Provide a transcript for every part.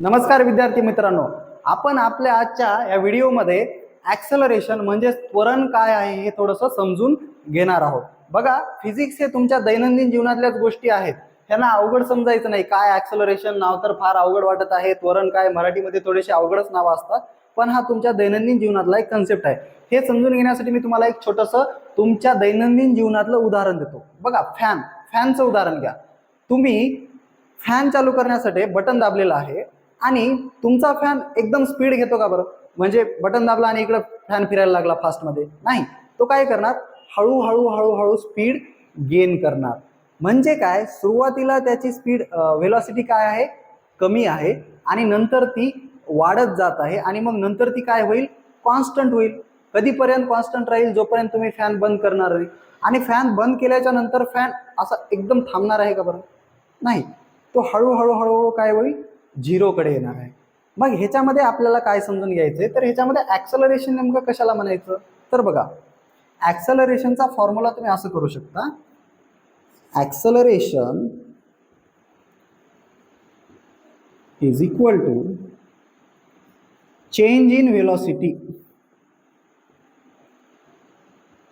नमस्कार विद्यार्थी मित्रांनो. आपण आपल्या आजच्या या व्हिडिओमध्ये ॲक्सलरेशन म्हणजे त्वरण काय आहे हे थोडंसं समजून घेणार आहोत. बघा फिजिक्स हे तुमच्या दैनंदिन जीवनातल्याच गोष्टी आहेत. त्यांना अवघड समजायचं नाही. काय ॲक्सलरेशन नाव तर फार अवघड वाटत आहे. त्वरण काय मराठीमध्ये थोडेसे अवघडच नावं असतात पण हा तुमच्या दैनंदिन जीवनातला एक कन्सेप्ट आहे. हे समजून घेण्यासाठी मी तुम्हाला एक छोटंसं तुमच्या दैनंदिन जीवनातलं उदाहरण देतो. बघा फॅन फॅनचं उदाहरण घ्या. तुम्ही फॅन चालू करण्यासाठी बटन दाबलेलं आहे. आणि तुमचा फॅन एकदम स्पीड घेतो का बरं? म्हणजे बटन दाबला आणि इकडं फॅन फिरायला लागला फास्टमध्ये नाही. तो काय करणार? हळूहळू हळूहळू स्पीड गेन करणार. म्हणजे काय? सुरुवातीला त्याची स्पीड व्हेलॉसिटी काय आहे? कमी आहे. आणि नंतर ती वाढत जात आहे. आणि मग नंतर ती काय होईल? कॉन्स्टंट होईल. कधीपर्यंत कॉन्स्टंट राहील? जोपर्यंत तुम्ही फॅन बंद करणार नाही. आणि फॅन बंद केल्याच्यानंतर फॅन असा एकदम थांबणार आहे का बरं? नाही. तो हळूहळू हळूहळू काय होईल? झिरोकडे येणार आहे. मग ह्याच्यामध्ये आपल्याला काय समजून घ्यायचं आहे तर ह्याच्यामध्ये ॲक्सलरेशन नेमकं कशाला म्हणायचं? तर बघा ॲक्सलरेशनचा फॉर्म्युला तुम्ही असं करू शकता. Acceleration is equal to change in velocity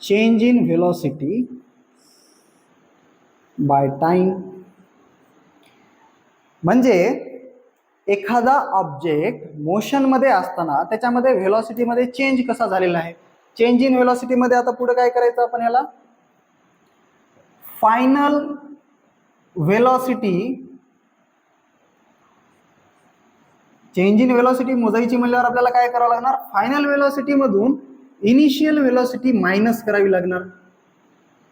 change in velocity by time म्हणजे एखादा ऑब्जेक्ट मोशनमध्ये असताना त्याच्यामध्ये व्हेलॉसिटीमध्ये चेंज कसा झालेला आहे? चेंज इन व्हेलॉसिटीमध्ये आता पुढे काय करायचं आपण याला? Final velocity change in velocity मोजायची म्हणल्यावर आपल्याला काय करावं लागणार? फायनल व्हेलॉसिटीमधून इनिशियल व्हेलॉसिटी मायनस करावी लागणार.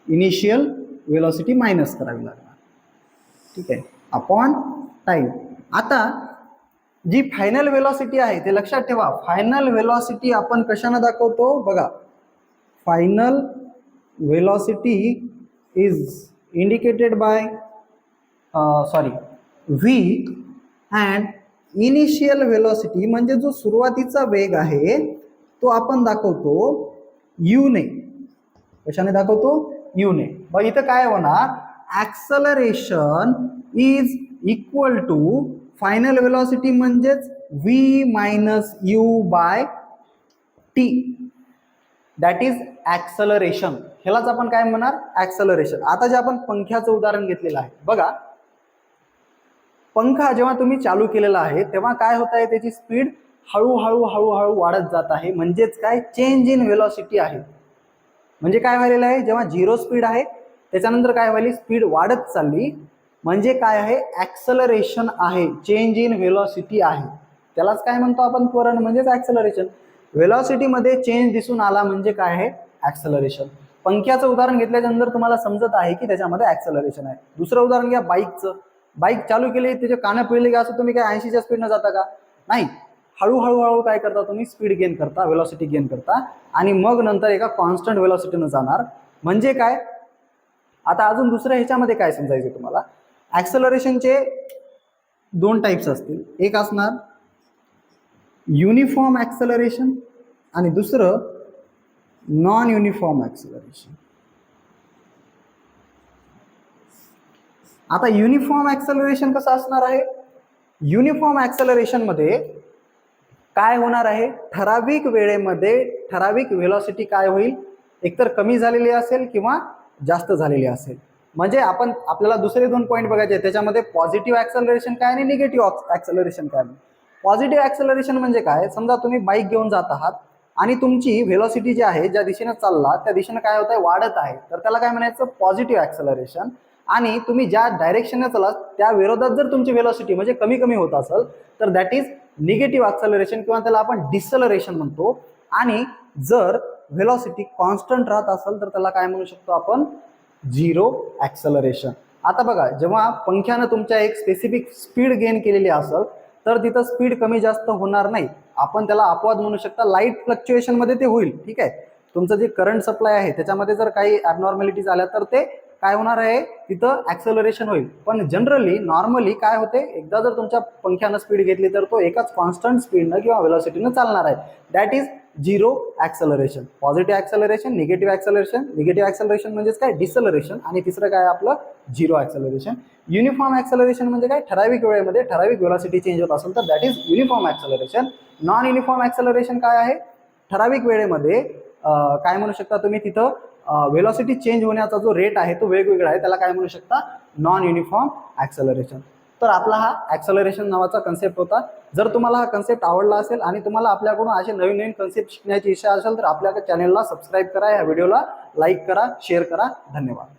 इनिशियल व्हेलॉसिटी मायनस करावी लागणार. ठीक आहे. अपॉन टाईम आता जी फायनल वेलॉसिटी आहे ते लक्षात ठेवा. फायनल वेलॉसिटी आपण कशानं दाखवतो? बघा. Final velocity is indicated by sorry V and initial velocity म्हणजे जो सुरुवातीचा वेग आहे तो आपण दाखवतो यूने कशाने दाखवतो? यूने मग इथं काय होणार? Acceleration is equal to final velocity म्हणजेच V minus U by T that is acceleration ह्यालाच आपण काय म्हणणार? ॲक्सलरेशन आता जे आपण पंख्याचं उदाहरण घेतलेलं आहे बघा. पंखा जेव्हा तुम्ही चालू केलेला आहे तेव्हा काय होत आहे? त्याची स्पीड हळूहळू हळूहळू वाढत जात आहे. म्हणजेच काय? चेंज इन वेलॉसिटी आहे. म्हणजे काय व्हायलेलं आहे? जेव्हा झिरो स्पीड आहे त्याच्यानंतर काय व्हायली? स्पीड वाढत चालली. म्हणजे काय आहे? ॲक्सलरेशन आहे. चेंज इन व्हेलॉसिटी आहे. त्यालाच काय म्हणतो आपण त्वरण म्हणजेच ॲक्सलरेशन व्हेलॉसिटीमध्ये चेंज दिसून आला म्हणजे काय आहे? ॲक्सलरेशन पंख्याचं उदाहरण घेतल्याच्यानंतर तुम्हाला समजत आहे की त्याच्यामध्ये ॲक्सलरेशन आहे. दुसरं उदाहरण घ्या बाईकचं बाईक चालू केली त्याचे कानं पिळले का असं तुम्ही काय ऐंशीच्या स्पीडनं जाता का? नाही. हळूहळू हळू काय करता तुम्ही? स्पीड गेन करता व्हेलॉसिटी गेन करता. आणि मग नंतर एका कॉन्स्टंट व्हेलॉसिटीनं जाणार. म्हणजे काय? आता अजून दुसऱ्या ह्याच्यामध्ये काय समजायचं तुम्हाला? ॲक्सलरेशनचे दोन टाईप्स असतील. एक असणार युनिफॉर्म ॲक्सलरेशन आणि दुसरं नॉन युनिफॉर्म ॲक्सलरेशन आता युनिफॉर्म ॲक्सलरेशन कसं असणार आहे? युनिफॉर्म ॲक्सलरेशनमध्ये काय होणार आहे? ठराविक वेळेमध्ये ठराविक व्हेलॉसिटी काय होईल? एकतर कमी झालेली असेल किंवा जास्त झालेली असेल. म्हणजे आपण आपल्याला दुसरे दोन पॉईंट बघायचे त्याच्यामध्ये पॉझिटिव्ह ॲक्सलरेशन काय आणि निगेटिव्ह ॲक्सलरेशन काय? पॉझिटिव्ह ॲक्सलरेशन म्हणजे काय? समजा तुम्ही बाईक घेऊन जात आहात आणि तुमची व्हेलॉसिटी जी आहे ज्या दिशेनं चालला त्या दिशेनं काय होत आहे वाढत आहे. तर त्याला काय म्हणायचं? पॉझिटिव्ह ॲक्सलरेशन आणि तुम्ही ज्या डायरेक्शनने चालाल त्या विरोधात जर तुमची व्हेलॉसिटी म्हणजे कमी कमी होत असेल तर दॅट इज निगेटिव्ह ॲक्सलरेशन किंवा त्याला आपण डिसलरेशन म्हणतो. आणि जर व्हेलॉसिटी कॉन्स्टंट राहत असेल तर त्याला काय म्हणू शकतो आपण? झिरो ॲक्सलरेशन आता बघा जेव्हा पंख्यानं तुमच्या एक स्पेसिफिक स्पीड गेन केलेली असेल तर तिथं स्पीड कमी जास्त होणार नाही. आपण त्याला अपवाद म्हणू शकता लाइट फ्लक्च्युएशनमध्ये ते होईल ठीक आहे? तुमचं जे करंट सप्लाय आहे त्याच्यामध्ये जर काही ॲबनॉर्मॅलिटीज आल्या तर ते काय होणार आहे? तिथं ॲक्सेलरेशन होईल. पण जनरली नॉर्मली काय होते? एकदा जर तुमच्या पंख्यानं स्पीड घेतली तर तो एकाच कॉन्स्टंट स्पीडनं किंवा व्हेलॉसिटीनं चालणार आहे. That is zero acceleration positive acceleration negative acceleration negative acceleration म्हणजेच काय? डिसलरेशन आणि तिसरं काय? आपलं झिरो ॲक्सलरेशन युनिफॉर्म ॲक्सलरेशन म्हणजे काय? ठराविक वेळेमध्ये ठराविक वेलॉसिटी चेंज होत असेल तर that is uniform acceleration non uniform acceleration काय आहे? ठराविक वेळेमध्ये काय म्हणू शकता तुम्ही तिथं? वेलॉसिटी चेंज होण्याचा जो रेट आहे तो वेगवेगळा आहे. त्याला काय म्हणू शकता? नॉन युनिफॉर्म ॲक्सलरेशन तर आपला हा ॲक्सलरेशन नावाचा कन्सेप्ट होता. जर तुम्हाला हा कन्सेप्ट आवडला असेल आणि तुम्हाला आपल्याकडून असे नवीन नवीन कन्सेप्ट शिकण्याची इच्छा असेल तर आपल्या चॅनेलला सबस्क्राईब करा. या व्हिडिओला लाईक करा शेअर करा. धन्यवाद.